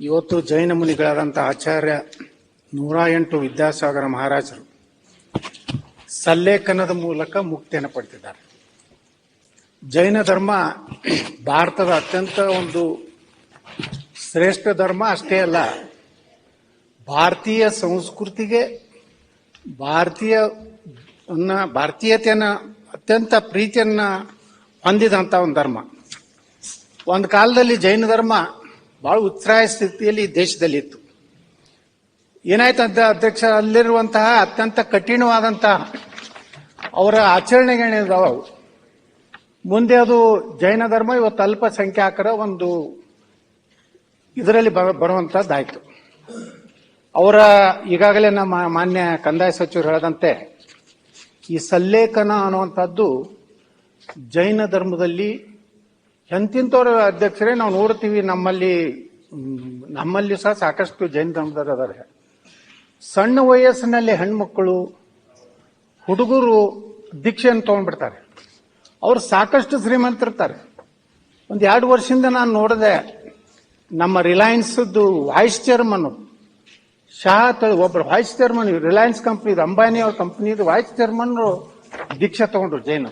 ಇವತ್ತು ಜೈನ ಮುನಿಗಳಾದಂಥ ಆಚಾರ್ಯ ನೂರ ಎಂಟು ವಿದ್ಯಾಸಾಗರ ಮಹಾರಾಜರು ಸಲ್ಲೇಖನದ ಮೂಲಕ ಮುಕ್ತಿಯನ್ನು ಪಡೆದಿದ್ದಾರೆ. ಜೈನ ಧರ್ಮ ಭಾರತದ ಅತ್ಯಂತ ಒಂದು ಶ್ರೇಷ್ಠ ಧರ್ಮ ಅಷ್ಟೇ ಅಲ್ಲ, ಭಾರತೀಯ ಸಂಸ್ಕೃತಿಗೆ ಭಾರತೀಯ ಭಾರತೀಯತೆಯನ್ನು, ಅತ್ಯಂತ ಪ್ರೀತಿಯನ್ನು ಹೊಂದಿದಂಥ ಒಂದು ಧರ್ಮ. ಒಂದು ಕಾಲದಲ್ಲಿ ಜೈನ ಧರ್ಮ ಬಹಳ ಉತ್ಸಾಹ ಸ್ಥಿತಿಯಲ್ಲಿ ದೇಶದಲ್ಲಿತ್ತು ದೇಶದಲ್ಲಿ ಇತ್ತು ಏನಾಯ್ತು ಅಂತ ಅಧ್ಯಕ್ಷ, ಅಲ್ಲಿರುವಂತಹ ಅತ್ಯಂತ ಕಠಿಣವಾದಂತಹ ಅವರ ಆಚರಣೆಗಳಿದಾವ ಅವು. ಮುಂದೆ ಅದು ಜೈನ ಧರ್ಮ, ಇವತ್ತು ಅಲ್ಪಸಂಖ್ಯಾಕರ ಒಂದು ಇದರಲ್ಲಿ ಬರ- ಬರುವಂತದ್ದಾಯ್ತು ಅವರ ಈಗಾಗಲೇ ನಮ್ಮ ಮಾನ್ಯ ಕಂದಾಯ ಸಚಿವರು ಹೇಳದಂತೆ, ಈ ಸಲ್ಲೇಖನ ಅನ್ನುವಂಥದ್ದು ಜೈನ ಧರ್ಮದಲ್ಲಿ ಎಂತಿಂತವ್ರ ಅಧ್ಯಕ್ಷರೇ, ನಾವು ನೋಡ್ತೀವಿ ನಮ್ಮಲ್ಲಿ ನಮ್ಮಲ್ಲಿ ಸಹ ಸಾಕಷ್ಟು ಜೈನ ಧರ್ಮದವರು ಅದಾರೆ ಸಣ್ಣ ವಯಸ್ಸಿನಲ್ಲಿ ಹೆಣ್ಮಕ್ಕಳು ಹುಡುಗರು ದೀಕ್ಷೆಯನ್ನು ತೊಗೊಂಡ್ಬಿಡ್ತಾರೆ. ಅವ್ರು ಸಾಕಷ್ಟು ಶ್ರೀಮಂತರಿರ್ತಾರೆ. ಒಂದು ಎರಡು ವರ್ಷದಿಂದ ನಾನು ನೋಡಿದೆ, ನಮ್ಮ ರಿಲಯನ್ಸ್ದು ವಾಯ್ಸ್ ಚೇರ್ಮನ್ ಶಾ ಒಬ್ಬರು vice chairman, Reliance company Ambani ಅವ್ರ ಕಂಪ್ನಿದು ವಾಯ್ಸ್ ಚೇರ್ಮನ್ ದೀಕ್ಷೆ ತಗೊಂಡ್ರು ಜೈನ.